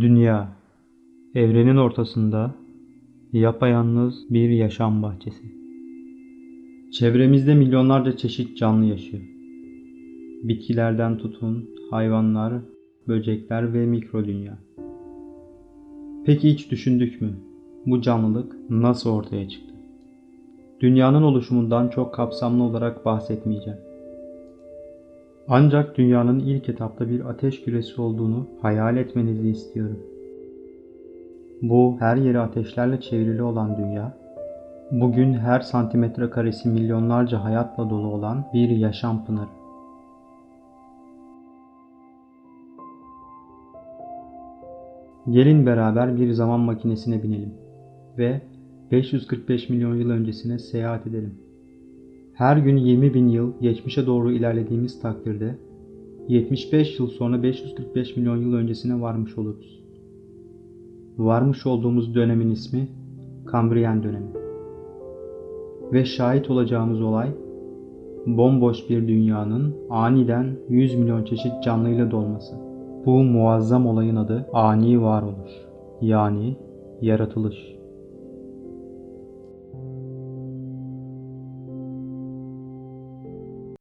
Dünya, evrenin ortasında yapayalnız bir yaşam bahçesi. Çevremizde milyonlarca çeşit canlı yaşıyor. Bitkilerden tutun, hayvanlar, böcekler ve mikro dünya. Peki hiç düşündük mü? Bu canlılık nasıl ortaya çıktı? Dünyanın oluşumundan çok kapsamlı olarak bahsetmeyeceğim. Ancak dünyanın ilk etapta bir ateş küresi olduğunu hayal etmenizi istiyorum. Bu her yeri ateşlerle çevrili olan dünya, bugün her santimetre karesi milyonlarca hayatla dolu olan bir yaşam pınarı. Gelin beraber bir zaman makinesine binelim ve 545 milyon yıl öncesine seyahat edelim. Her gün 20 bin yıl geçmişe doğru ilerlediğimiz takdirde 75 yıl sonra 545 milyon yıl öncesine varmış oluruz. Varmış olduğumuz dönemin ismi Kambriyen dönemi. Ve şahit olacağımız olay bomboş bir dünyanın aniden 100 milyon çeşit canlıyla dolması. Bu muazzam olayın adı ani varoluş yani yaratılış.